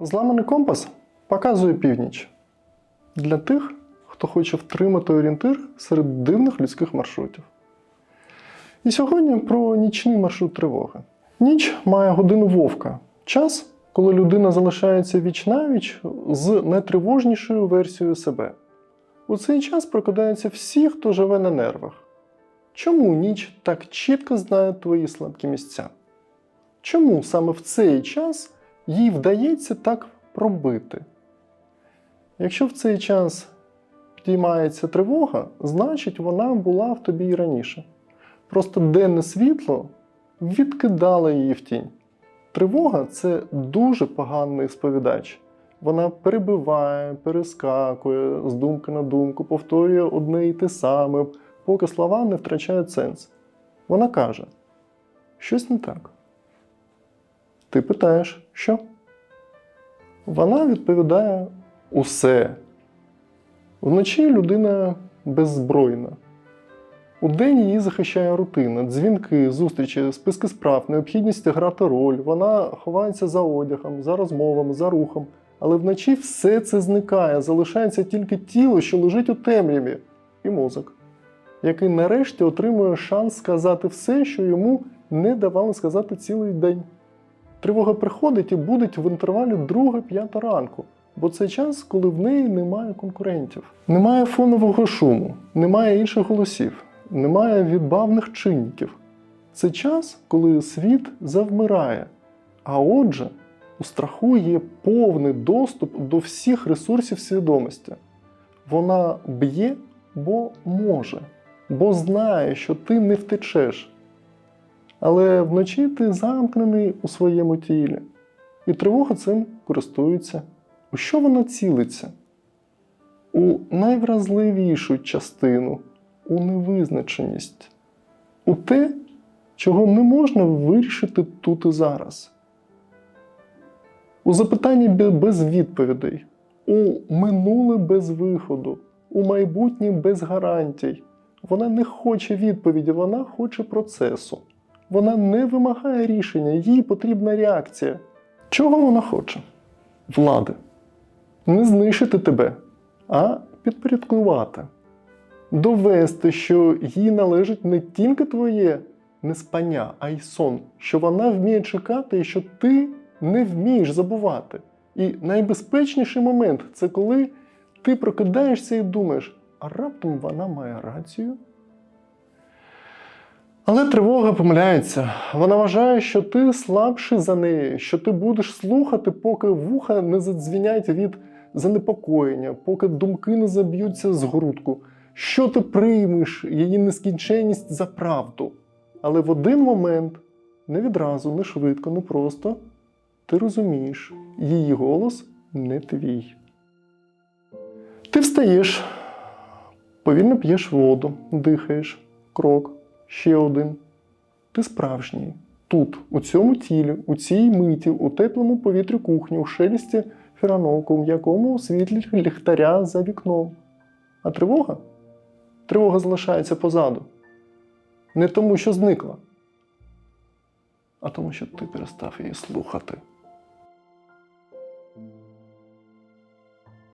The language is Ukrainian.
Зламаний компас показує північ для тих, хто хоче втримати орієнтир серед дивних людських маршрутів. І сьогодні про нічний маршрут тривоги. Ніч має годину вовка час, коли людина залишається віч навіч з найтривожнішою версією себе. У цей час прокидаються всі, хто живе на нервах. Чому ніч так чітко знає твої слабкі місця? Чому саме в цей час їй вдається так пробити? Якщо в цей час підіймається тривога, значить вона була в тобі і раніше. Просто денне світло відкидало її в тінь. Тривога це дуже поганий сповідач. Вона перебиває, перескакує з думки на думку, повторює одне і те саме, поки слова не втрачають сенс. Вона каже: щось не так. Ти питаєш, що? Вона відповідає усе. Вночі людина беззбройна. Удень її захищає рутина, дзвінки, зустрічі, списки справ, необхідність грати роль. Вона ховається за одягом, за розмовами, за рухом. Але вночі все це зникає, залишається тільки тіло, що лежить у темряві, і мозок, який нарешті отримує шанс сказати все, що йому не давали сказати цілий день. Тривога приходить і буде в інтервалі 2-5 ранку, бо це час, коли в неї немає конкурентів. Немає фонового шуму, немає інших голосів, немає відбавних чинників. Це час, коли світ завмирає. А отже, у страху є повний доступ до всіх ресурсів свідомості. Вона б'є, бо може, бо знає, що ти не втечеш. Але вночі ти замкнений у своєму тілі, і тривога цим користується. У що вона цілиться? У найвразливішу частину, у невизначеність, у те, чого не можна вирішити тут і зараз. У запитанні без відповідей, у минуле без виходу, у майбутнє без гарантій. Вона не хоче відповіді, вона хоче процесу. Вона не вимагає рішення, їй потрібна реакція. Чого вона хоче? Влади. Не знищити тебе, а підпорядкувати. Довести, що їй належить не тільки твоє неспання, а й сон, що вона вміє чекати і що ти не вмієш забувати. І найбезпечніший момент це коли ти прокидаєшся і думаєш, а раптом вона має рацію. Але тривога помиляється. Вона вважає, що ти слабший за неї, що ти будеш слухати, поки вуха не задзвінять від занепокоєння, поки думки не заб'ються з грудку, що ти приймеш її нескінченність за правду. Але в один момент, не відразу, не швидко, не просто, ти розумієш, її голос не твій. Ти встаєш, повільно п'єш воду, дихаєш, крок, ще один. Ти справжній. Тут, у цьому тілі, у цій миті, у теплому повітрі кухні, у шелісті фіранок, у м'якому світлі ліхтаря за вікном. А тривога? Тривога залишається позаду. Не тому, що зникла, а тому, що ти перестав її слухати.